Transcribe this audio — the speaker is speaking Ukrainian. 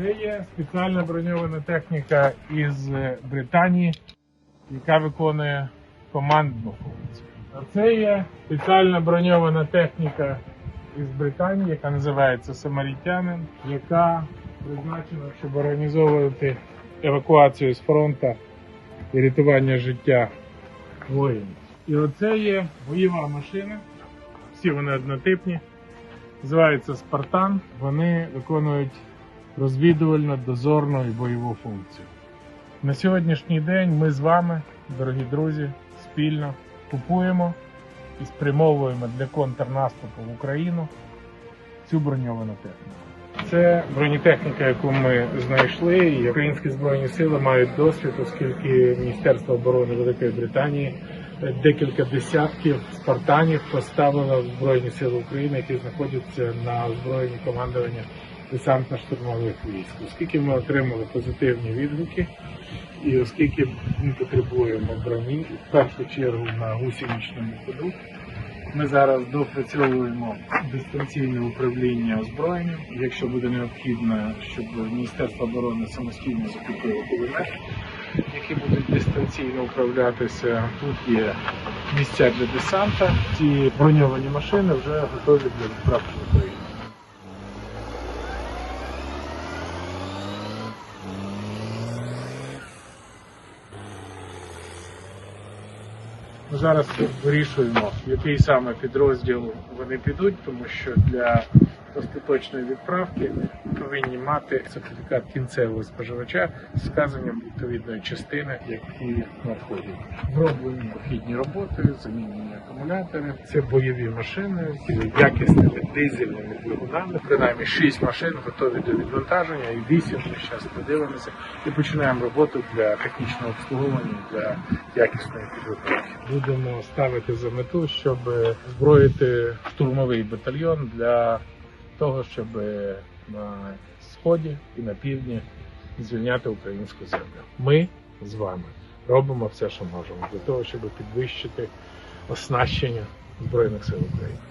Це є спеціальна броньована техніка із Британії, яка виконує командну функцію. А це є спеціальна броньована техніка із Британії, яка називається Самарітянин, яка призначена, щоб організовувати евакуацію з фронту і рятування життя воїнів. І оце є бойова машина. Всі вони однотипні. Називається Спартан. Вони виконують розвідувально дозорну і бойову функцію. На сьогоднішній день ми з вами, дорогі друзі, спільно купуємо і спрямовуємо для контрнаступу в Україну цю броньовану техніку. Це бронетехніка, яку ми знайшли, і українські збройні сили мають досвід, оскільки Міністерство оборони Великої Британії декілька десятків спартанів поставило в Збройні Сили України, які знаходяться на озброєнні командування десантно-штурмових військ. Оскільки ми отримали позитивні відгуки, і оскільки ми потребуємо броні, в першу чергу на гусеничному ходу, ми зараз допрацьовуємо дистанційне управління озброєнням. Якщо буде необхідно, щоб Міністерство оборони самостійно закупило кулемети, які будуть дистанційно управлятися. Тут є місця для десанта. Ці броньовані машини вже готові для відправки в. Ми зараз вирішуємо, який саме підрозділ вони підуть, тому що для остаточної відправки повинні мати сертифікат кінцевого споживача з вказанням відповідної частини, які надходять. Зроблені необхідні роботи, замінені акумулятори. Це бойові машини з якісними дизельними двигунами. Принаймні 6 машин готові до відвантаження, і 8 ми зараз подивимося і починаємо роботу для технічного обслуговування для якісної підготовки. Будемо ставити за мету, щоб зброїти штурмовий батальйон для того, щоб на сході і на півдні звільняти українську землю. Ми з вами робимо все, що можемо для того, щоб підвищити оснащення збройних сил України.